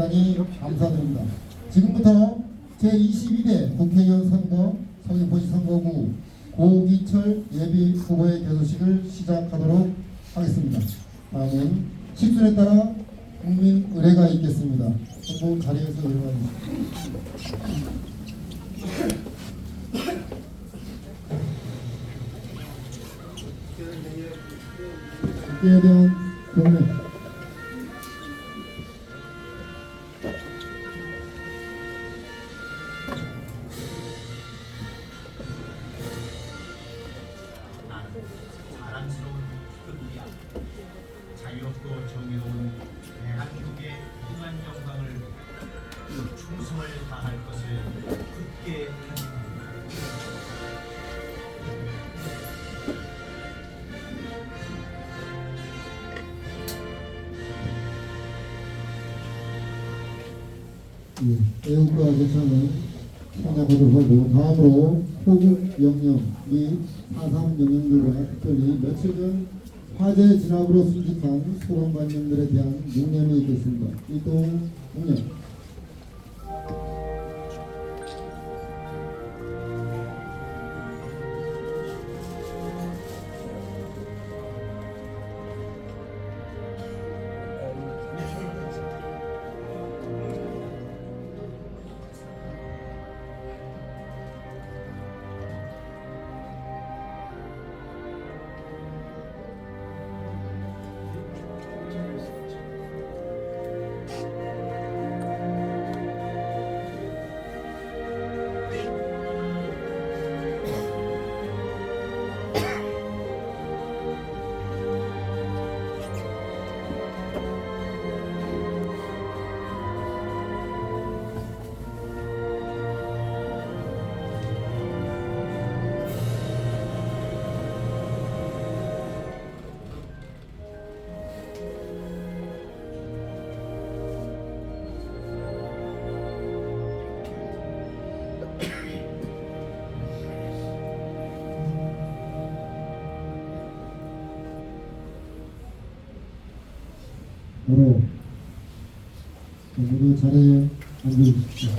대단히 감사드립니다. 지금부터 제22대 국회의원 선거 서귀포시 선거구 고기철 예비 후보의 개소식을 시작하도록 하겠습니다. 다음은 식순에 따라 국민 의례가 있겠습니다. 한번 자리에서 일어나 주십시오. 국회에 대한 경례 예, 애국가 대상은 생각하도록 하고 다음으로 호국 영령 및 사삼 영령들과 특별히 며칠 전 화재 진압으로 순직한 소방관님들에 대한 묵념이 있겠습니다. 이동 묵념. 자리에 앉으십시오.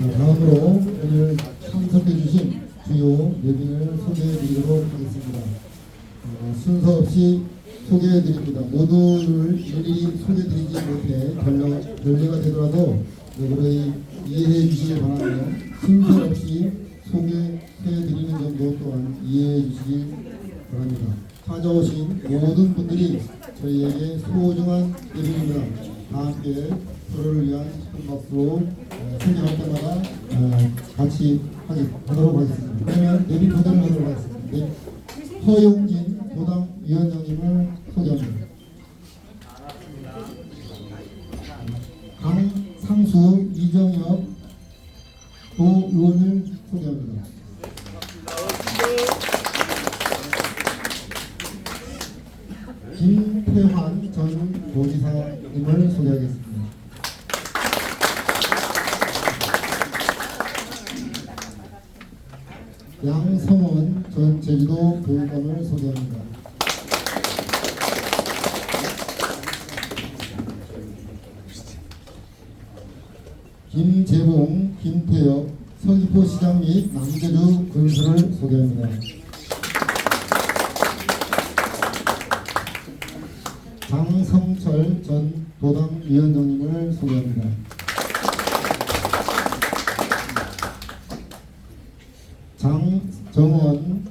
자, 다음으로 오늘 참석해 주신 주요 예비를 소개해 드리도록 하겠습니다. 어, 순서 없이 소개해 드립니다. 모두를 일일이 소개드리지 못해 결례, 결례가 되더라도 여러분이 이해해 주시기 바라며 순서 없이 소개해 드리는 점도 또한 이해해 주시기 바랍니다. 찾아오신 모든 분들이 저희에게 소중한 예비입니다. 다 함께 서로를 위한 큰 박수로 어, 생각할 때마다 어, 같이 하도록 하겠습니다. 그러면 도전을 하도록 하겠습니다. 네. 허용진 도당 위원장님을 소개합니다. 강상수 이정혁 도의원을 소개합니다. 김태환 전 도지사님을 소개하겠습니다. 양성원 전 제주도 교육감을 소개합니다. 김재봉, 김태혁, 서귀포시장 및 남제주 군수를 소개합니다. 장성철 전 도당 위원장님을 소개합니다. 장정원,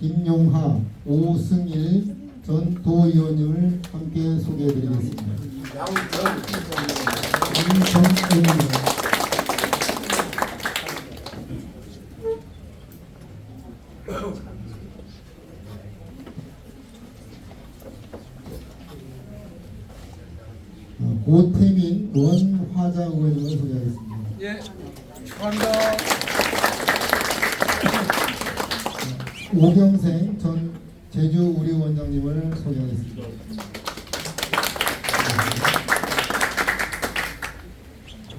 김용하, 오승일 전 도의원님을 함께 소개해드리겠습니다. 김정은입니다. 어, 고태민 원화자 의원님을 소개하겠습니다. 예, 축하합니다. 오경생 전 제주 우리 원장님을 소개하겠습니다.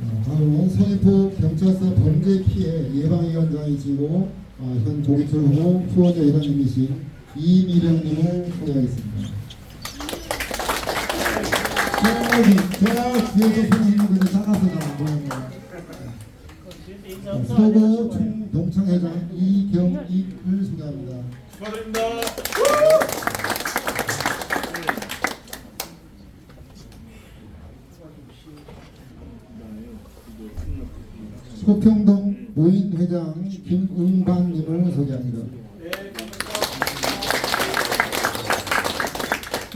어, 다음은 서귀포 경찰서 범죄 피해 예방위원장이시고 어, 현 조기철 후보 후원자 회장님이신 이미령님을 소개하겠습니다. 작아서 잘안 보여요. 서구 총동창회장 이경익을 소개합니다. 축하드립니다.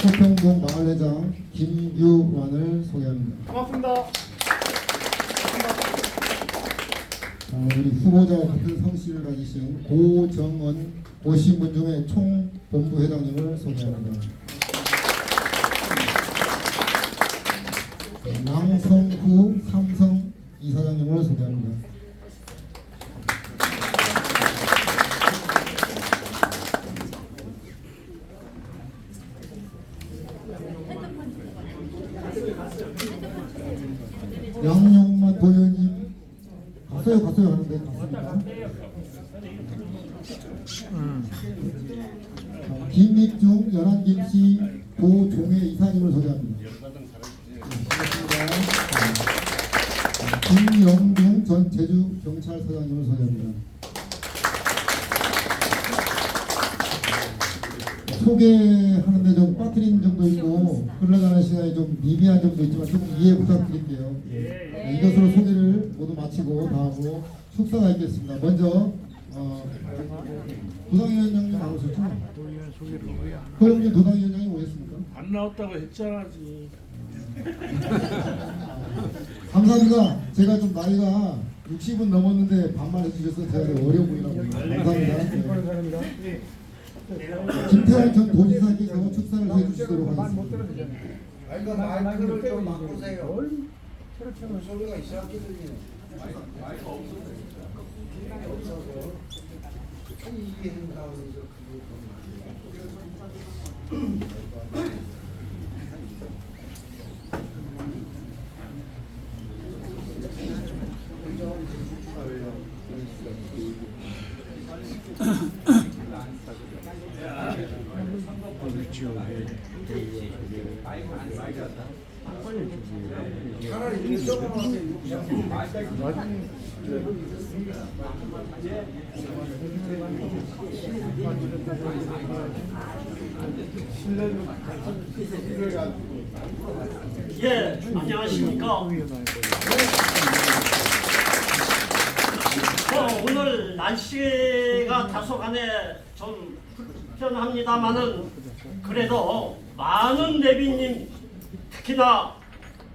태평동 마을회장 김규환을 소개합니다. 고맙습니다. 어, 우리 후보자와 같은 성씨를 가지신 고정은 고신문중의 총본부회장님을 소개합니다. 네, 남성구 3 김익중 연안김씨 도종회 이사님을 소개합니다. 반갑습니다. 어, 김영중 전 제주 경찰서장님을 소개합니다. 소개하는데 좀 빠뜨린 점도 있고 흘러가는 시간이 좀 미비한 점도 있지만 조금 이해 부탁드릴게요. 네, 이것으로 소개를 모두 마치고 다음으로 축사가 있겠습니다. 먼저 어, 도당위원장님 나오셨죠? 도의원 소개를 뭐야? 허영진 도당위원장이 오셨습니까? 안 나왔다고 했잖아지. 감사합니다. 제가 좀 나이가 60은 넘었는데 반말 해 주셔서 제가 되게 어려 보이라고 감사합니다. 네. 김태환 전 도지사께서 축사를 해주시도록 하겠습니다. 아이가 마이크를 좀 바꾸세요. 소리가 이상하게 들리네. 마이크 없어 서. 이게 나오면서 그게 차라리 이쪽으로 와서 예, 안녕하십니까. 어, 오늘 날씨가 다소간에 좀 불편합니다만은 그래도 많은 내빈님 특히나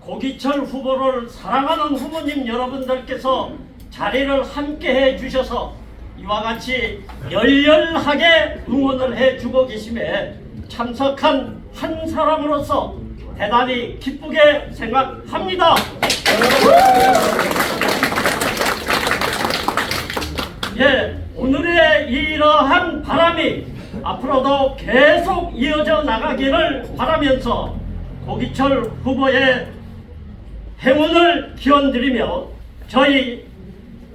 고기철 후보를 사랑하는 후보님 여러분들께서 자리를 함께 해 주셔서 이와 같이 열렬하게 응원을 해 주고 계심에 참석한 한 사람으로서 대단히 기쁘게 생각합니다. 예, 오늘의 이러한 바람이 앞으로도 계속 이어져 나가기를 바라면서 고기철 후보의 행운을 기원드리며 저희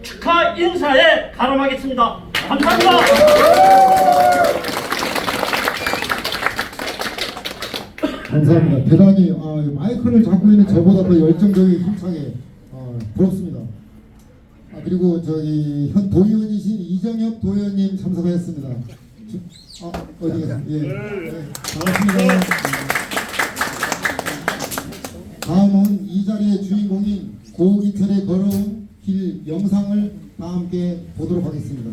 축하 인사에 가름하겠습니다. 감사합니다. 감사합니다. 대단히 아, 마이크를 잡고 있는 저보다 더 열정적이고 힘차게 어, 부럽습니다. 아, 그리고 저기 현 도의원이신 이정엽 도의원님 참석하셨습니다. 주- 아, 어디 계세요? 예. 네, 반갑습니다. 네. 다음은 이 자리의 주인공인 고기철의 걸어온 길 영상을 다 함께 보도록 하겠습니다.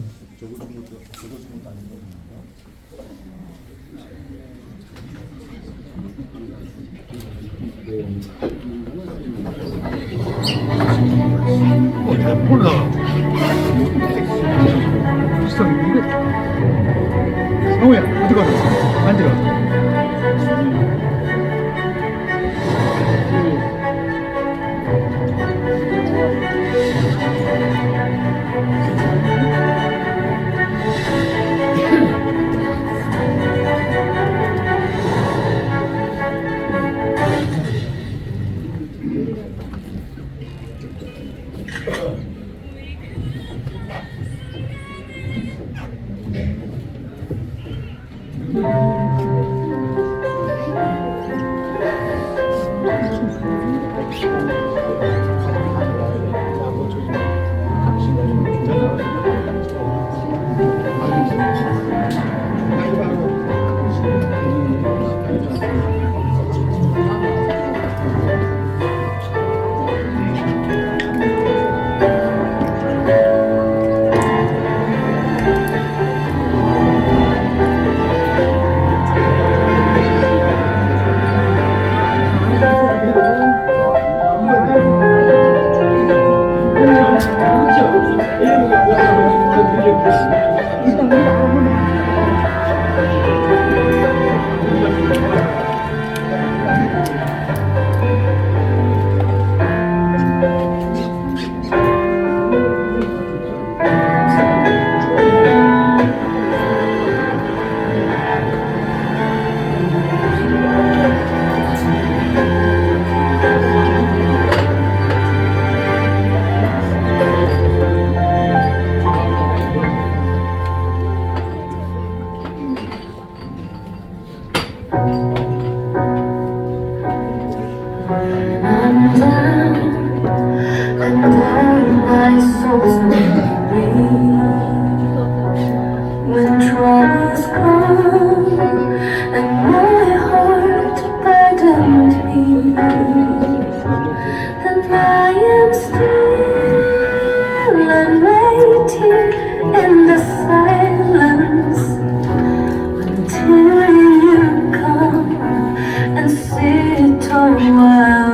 어디가 it a well.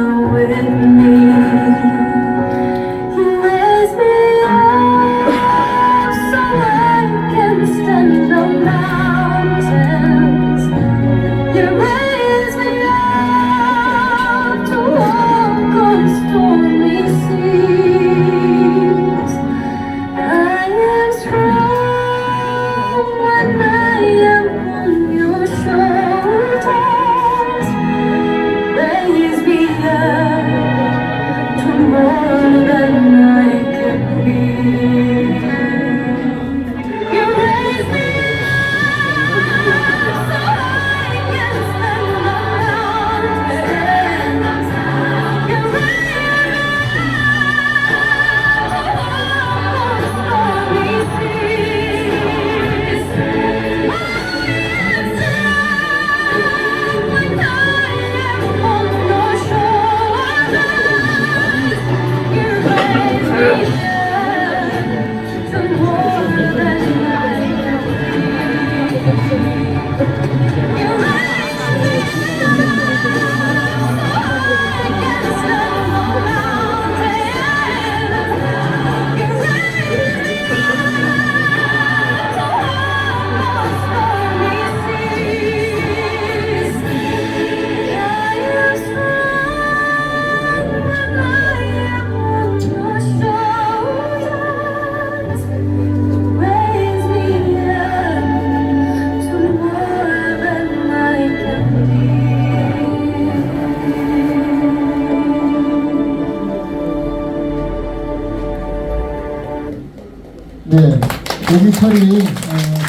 네, 어,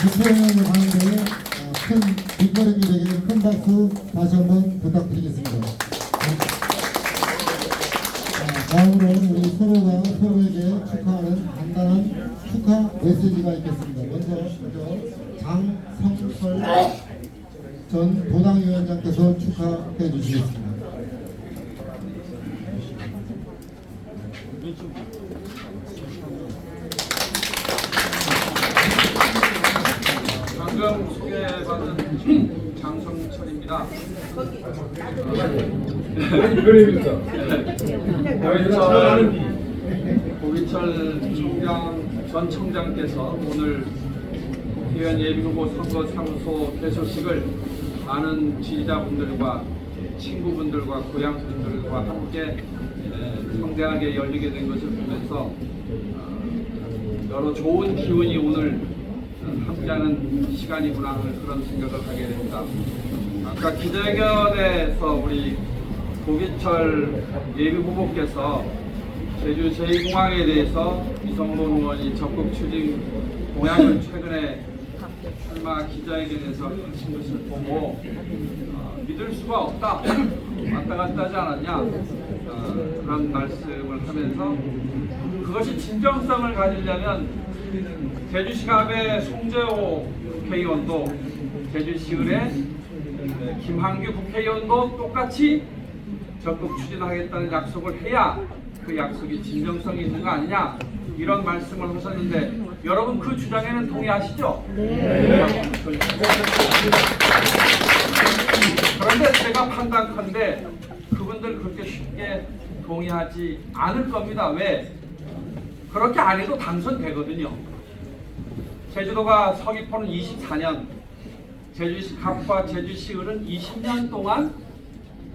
집회를 하는데 어, 큰 뒷걸음이 되게 큰 박수 다시 한번 부탁드리겠습니다. 자, 다음으로는 우리 서로가 서로에게 축하하는 간단한 축하 메시지가 있겠습니다. 먼저, 먼저 장성철 전 도당위원장께서 축하해 주시겠습니다. 장성철입니다. 고기철, 청장 전 청장께서 오늘 국회의원 예비후보 선거 사무소 개소식을 많은 지지자분들과 친구분들과 고향분들과 함께 에, 성대하게 열리게 된 것을 보면서 어, 여러 좋은 기운이 오늘 함께하는 시간이구나 하는 그런 생각을 하게 됩니다. 아까 기자회견에서 우리 고기철 예비 후보께서 제주 제2공항에 대해서 이성돈 의원이 적극 추진 공약을 최근에 출마 기자회견에서 하신 것을 보고 어, 믿을 수가 없다. 왔다 갔다 하지 않았냐 어, 그런 말씀을 하면서 그것이 진정성을 가지려면 제주시갑의 송재호 국회의원도 제주시을의 김한규 국회의원도 똑같이 적극 추진하겠다는 약속을 해야 그 약속이 진정성이 있는 거 아니냐 이런 말씀을 하셨는데 여러분 그 주장에는 동의하시죠? 네. 그런데 제가 판단컨대 그분들 그렇게 쉽게 동의하지 않을 겁니다. 왜? 그렇게 안 해도 당선되거든요. 제주도가 서귀포는 24년, 제주시 갑과 제주시을은 20년 동안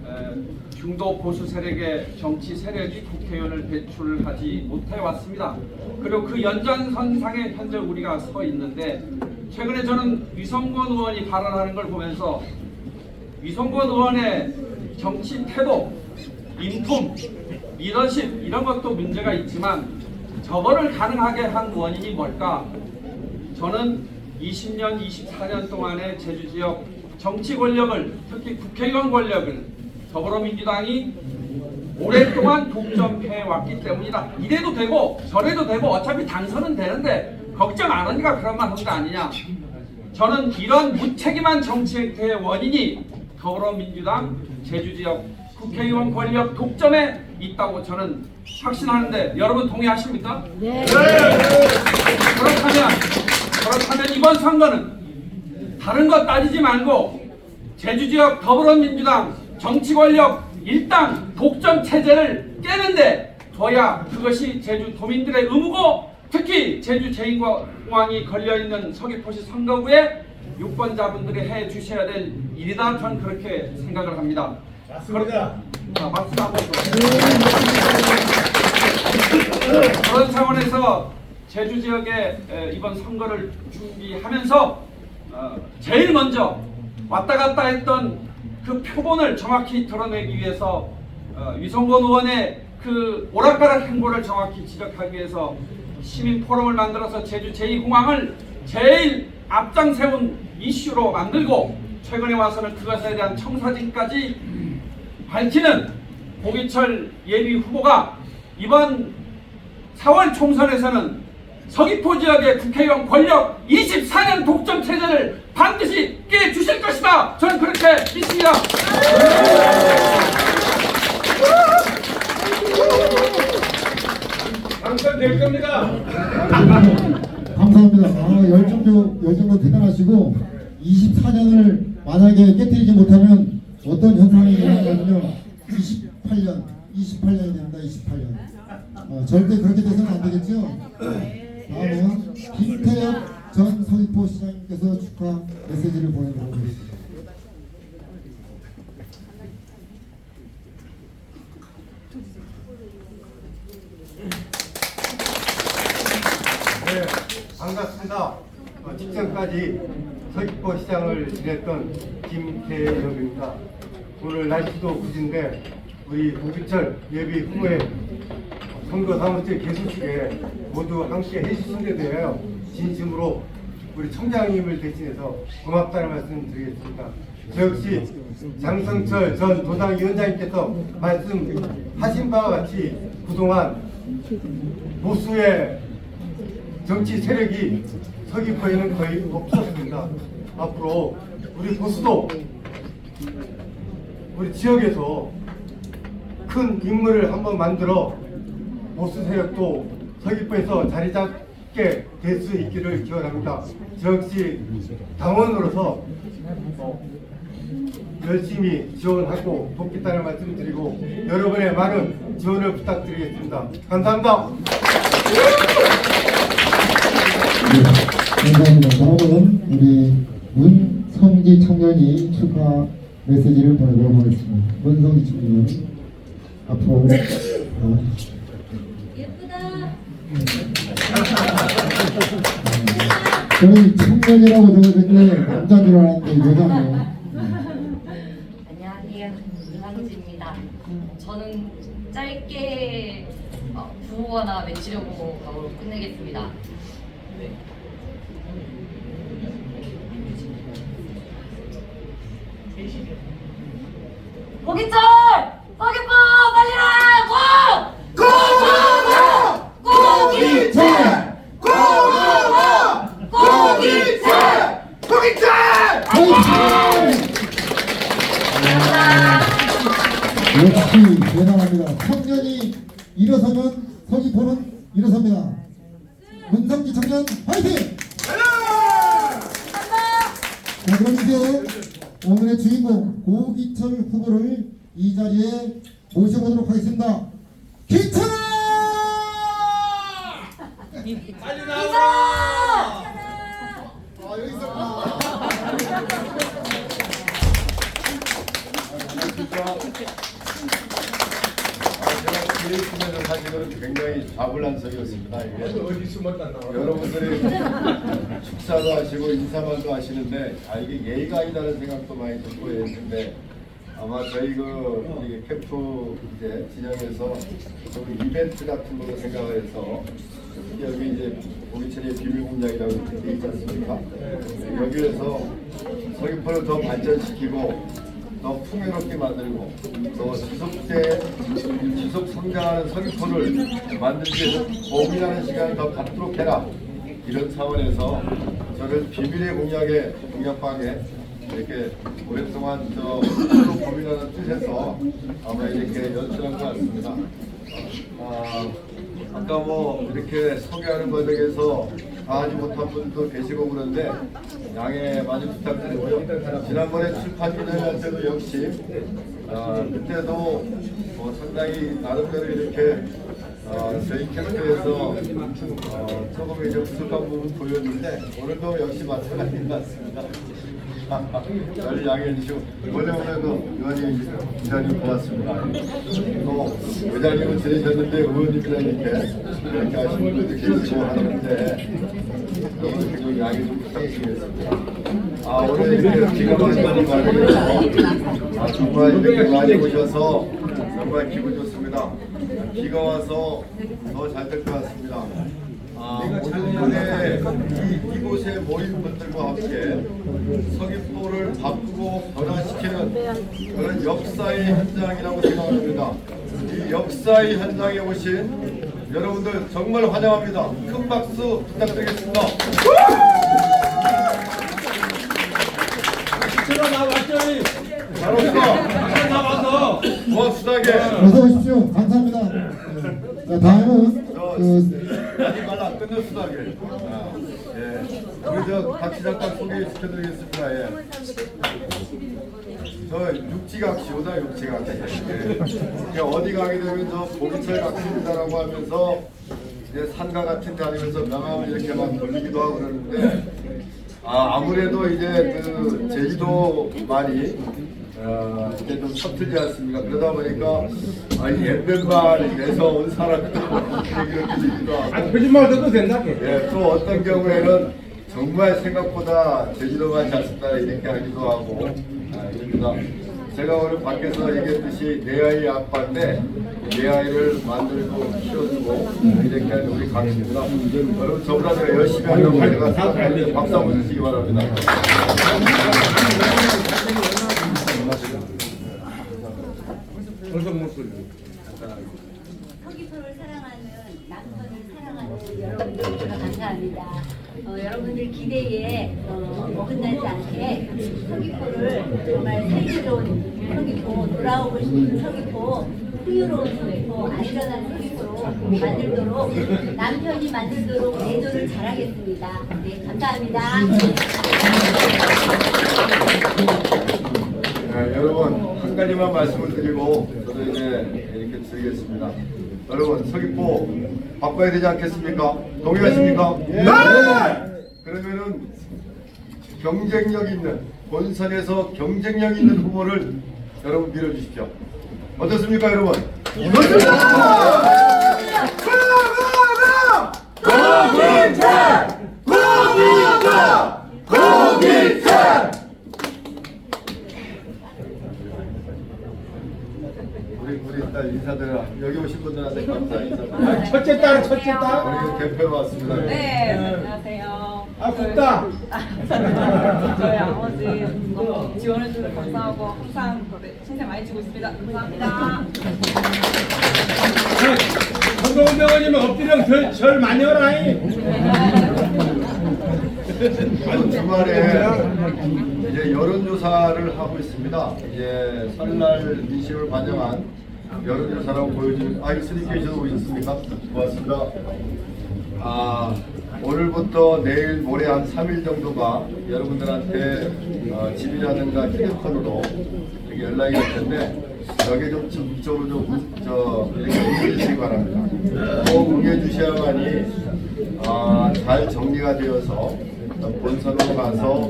에, 중도 보수 세력의 정치 세력이 국회의원을 배출하지 못해 왔습니다. 그리고 그 연장선상에 현재 우리가 서 있는데 최근에 저는 위성권 의원이 발언하는 걸 보면서 위성권 의원의 정치 태도, 인품, 리더십 이런 것도 문제가 있지만 저거를 가능하게 한 원인이 뭘까? 저는 20년, 24년 동안의 제주 지역 정치 권력을 특히 국회의원 권력을 더불어민주당이 오랫동안 독점해 왔기 때문이다. 이래도 되고 저래도 되고 어차피 당선은 되는데 걱정 안 하니까 그런 말한거 아니냐. 저는 이런 무책임한 정치 행태의 원인이 더불어민주당 제주 지역 국회의원 권력 독점에 있다고 저는 확신하는데 여러분 동의하십니까? 네. 그렇다면 그렇다면 이번 선거는 다른 것 따지지 말고 제주 지역 더불어민주당 정치 권력 일당 독점 체제를 깨는데 둬야 그것이 제주 도민들의 의무고 특히 제주 제2공항이 걸려있는 서귀포시 선거구에 유권자분들이 해 주셔야 될 일이다 저는 그렇게 생각을 합니다. 맞습니다. 아, 맞습니다. 그런 차원에서 제주 지역의 에, 이번 선거를 준비하면서 어, 제일 먼저 왔다 갔다 했던 그 표본을 정확히 드러내기 위해서 어, 위성권 의원의 그 오락가락 행보를 정확히 지적하기 위해서 시민 포럼을 만들어서 제주 제2공항을 제일 앞장 세운 이슈로 만들고 최근에 와서는 그것에 대한 청사진까지 밝히는 고기철 예비 후보가 이번 4월 총선에서는 서귀포 지역의 국회의원 권력 24년 독점 체제를 반드시 깨 주실 것이다. 저는 그렇게 믿습니다. 당선될 겁니다. 감사합니다. 아, 열정도, 열정도 대단하시고 24년을 만약에 깨뜨리지 못하면 어떤 현상이 일어나냐면요. 28년, 28년이 됩니다. 28년. 어, 절대 그렇게 돼서는 안 되겠죠? 다음은 김태엽 전 서귀포 시장님께서 축하 메시지를 보내드리도록 하겠습니다. 네, 반갑습니다. 어, 직전까지 서귀포 시장을 지냈던 김태엽입니다. 오늘 날씨도 구진데 우리 고기철 예비 후보의 선거 사무실 개소식에 모두 함께 해주신 데 대하여 진심으로 우리 청장님을 대신해서 고맙다는 말씀 드리겠습니다. 저 역시 장성철 전 도당위원장님께서 말씀하신 바와 같이 그동안 보수의 정치 세력이 서귀포에는 거의 없었습니다. 앞으로 우리 보수도 우리 지역에서 큰 인물을 한번 만들어 보수 세력도 서귀포에서 자리 잡게 될 수 있기를 기원합니다. 저 역시 당원으로서 어, 열심히 지원하고 돕겠다는 말씀을 드리고 여러분의 많은 지원을 부탁드리겠습니다. 감사합니다. 네, 감사합니다. 다음은 우리 문성지 청년이 축하 메시지를 보내도록 하겠습니다. 문성지 청년 앞으로 나와주십시오. 저는 청년이라고 적어졌길래 남자인 줄 알았는데 여자네요. 안녕하세요. 이상지입니다. 저는 짧게 어, 구호나 외치려고 바로 끝내겠습니다. 네. 고기점! 역시 대단합니다. 청년이 일어서면 서귀포는 일어섭니다. 문성기 청년 화이팅! 자 그럼 이제 오늘의 주인공 고기철 후보를 이 자리에 모셔보도록 하겠습니다. 기철아! 아 여기 있었구나. 있으면 사실은 굉장히 좌불란석이었습니다. 어디 숨었다 나와. 여러분들이 축사도 하시고 인사말도 하시는데 아 이게 예의가 아니다는 생각도 많이 듣고 했는데 아마 저희 그 이게 캠프 이제 진영에서 좀 이벤트 같은 걸로 생각을 해서 여기 이제 우리철의 비밀 공장이라고 돼 있지 않습니까? 여기에서 서귀포를 더 발전시키고 더 풍요롭게 만들고 더 지속돼 지속 성장하는 서귀포를 만들기 위해서 고민하는 시간을 더 갖도록 해라 이런 차원에서 저를 비밀의 공약에 공약방에 이렇게 오랫동안 저 고민하는 뜻에서 아마 이렇게 연출한 것 같습니다. 아, 아까 뭐 이렇게 소개하는 과정에서 다 하지 못한 분도 계시고 그런데 양해 많이 부탁드리고요. 지난번에 출판 기념회 때도 역시 아, 그때도 뭐 상당히 나름대로 이렇게 어, 저희 캠프에서 어, 조금 이제 부족한 부분 보였는데 오늘도 역시 마찬가지인 것 같습니다. 잘 양해해 주시고 원래 오늘도 의원님 기자님 고맙습니다. 또 의장님은 지내셨는데 의원님이랑 이렇게 하시는 분도 계시고 하는데 너무 좀 양해 좀 부탁드리겠습니다. 아 오늘 이렇게 비가 많이 많이 많이 아 정말 이렇게 많이 오셔서 정말 기분 좋습니다. 비가 와서 더 잘 될 것 같습니다. 아, 오늘의 이, 이곳에 모인 분들과 함께 서귀포를 바꾸고 변화시키는 그런 역사의 현장이라고 생각합니다. 이 역사의 현장에 오신 여러분들 정말 환영합니다. 큰 박수 부탁드리겠습니다. 잘 오셨다. 다 와서 고맙습니다. 어서 오십시오. 감사합니다. 네. 자, 다음은 그 하지 말라 끝냈수다게. 예. 우리 저 같이 잠깐 소개시켜드리겠습니다. 예. 저 육지각시 오다 육지각시. 예. 어디 가게 되면 저 보기철 각시입니다라고 하면서 이제 산가 같은 데 다니면서 명함을 이렇게 막 돌리기도 하고 그러는데 아, 아무래도 이제 그 제주도만이 어, 이제 좀 서툴지 않습니까? 그러다 보니까 아니 옛날에서 온 사람도 이렇게 되기도 하고 거짓말 해도 된다. 예, 또 어떤 경우에는 정말 생각보다 제주도만 잘 쓴다 이렇게 하기도 하고 아, 이럽니다. 제가 오늘 밖에서 얘기했듯이 내 아이 아빠인데 내 아이를 만들고 키워주고 이렇게 하는 우리 강입니다. 여러분 저보다 제가 열심히 하는 거 가져가서 박수 한번 주시기 바랍니다. 서귀포를 사랑하는 남편을 사랑하는 여러분들 감사합니다. 어, 여러분들 기대에 어, 어긋나지 않게 서귀포를 정말 살기로운 서귀포, 돌아오고 싶은 서귀포, 풍요로운 서귀포, 안전한 서귀포로 만들도록 남편이 만들도록 내도를 잘하겠습니다. 네, 감사합니다. 네, 여러분 한 가지만 말씀을 드리고 저도 이제 이렇게 드리겠습니다. 여러분 서귀포 바꿔야 되지 않겠습니까? 동의하십니까? 네. 그러면은 경쟁력 있는 본선에서 경쟁력 있는 후보를 여러분 밀어주십시오. 어떻습니까, 여러분? 우리 우리 딸 인사드려 여기 오신 분들한테 감사 인사. 첫째 딸, 첫째 딸. 우리 대표로 왔습니다. 네, 안녕하세요. 아, 굽다. 저희 아버지 너무 지원해주셔서 감사하고 항상 칭찬 많이 주고 있습니다. 감사합니다. 성동훈 병원님은 엎드려 절, 절 많이 하라잉. 아주 주말에 이제 여론조사를 하고 있습니다. 이제 설날 민심을 반영한 여론조사라고 보여주는 아, 스님께서도 오셨습니까? 고맙습니다. 아, 오늘부터 내일 모레 한 3일 정도가 여러분들한테 어, 집이라든가 휴대폰으로 연락이 올 텐데 여기에 좀 적극적으로 좀 문- 저, 이렇게 응해주시기 바랍니다. 꼭 응해주셔야만이 아, 잘 정리가 되어서 본선으로 가서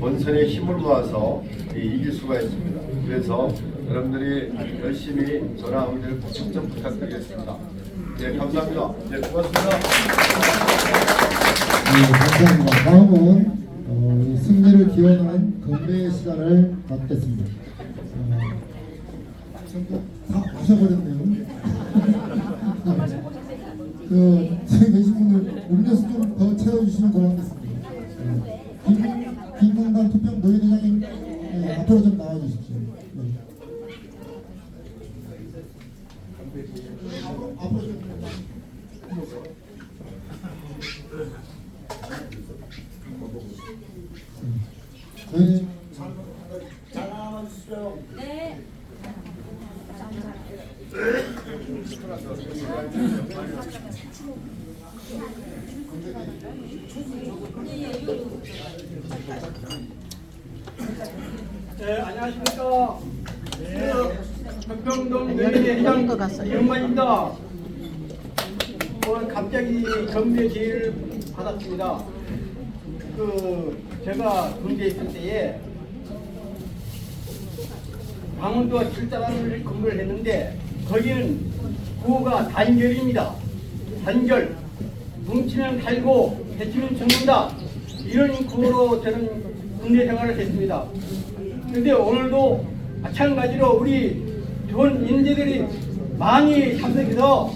본선에 힘을 모아서 이- 이길 수가 있습니다. 그래서 여러분들이 열심히 전화하기를 꼭좀 부탁드리겠습니다. 네, 감사합니다. 네, 고맙습니다. 네, 감사합니다. 다음은 어, 이 승리를 기원하는 건배 시간을 갖겠습니다. 어, 전부 다 마셔버렸네요. 그 저기 계신 분들 음료수 좀 더 채워주시면 고맙겠습니다. 네. 김- 김문당 투평 노예대장님 네, 앞으로 좀 나와주십시오. 네. 앞으로 좀 저희 네. 네, 안녕하십니까. 네, 평평동 노예대장 이용만입니다. 오늘 갑자기 경매 제의를 받았습니다. 그 제가 군대에 있을 때에 강원도 7사단을 근무를 했는데 거기는 구호가 단결입니다. 단결. 뭉치면 달고 배치면 죽는다. 이런 구호로 저는 군대 생활을 했습니다. 근데 오늘도 마찬가지로 우리 좋은 인재들이 많이 참석해서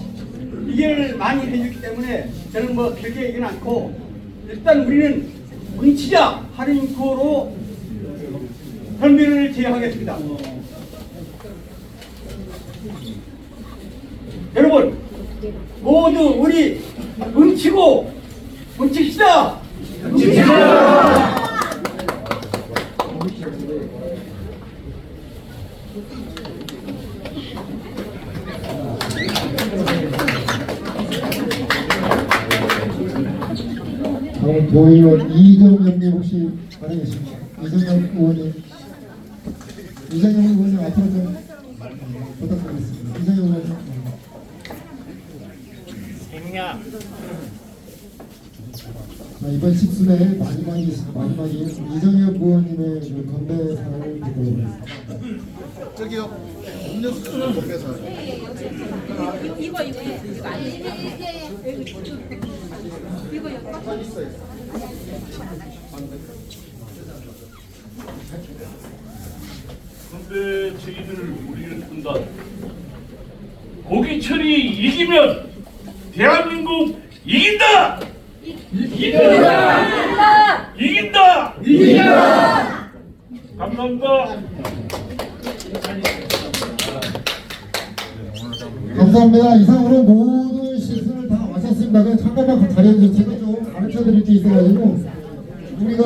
이견을 많이 해주기 때문에 저는 뭐 길게 얘기는 않고 일단 우리는 뭉치자 하는 구호로 선비를 제의하겠습니다. 여러분 모두 우리 뭉치고 뭉칩시다. 뭉칩시다. 다음 도의원 이정현님 혹시 안에 계십니까? 이정현 의원님 이정현 의원님 앞으로 좀 부탁드리겠습니다. 이정현 의원님 자, 이번 식순의 마지막이 마지막이 이정현 의원님의 그 건배사를 듣도록 하겠습니다. 저기요, 음료수 좀못 빼서. 이거 이거 이거 안 이거 이거 근데 저희들 우리를 푼다. 고기철이 이기면 대한민국 이긴다. 이긴다. 이긴다. 이긴다. 감사합니다. 감사합니다. 이상으로 모든 시즌을 다 마쳤습니다. 그럼 잠깐만 자리해주세요. 제가 좀 가르쳐 드릴 게 있어가지고 우리가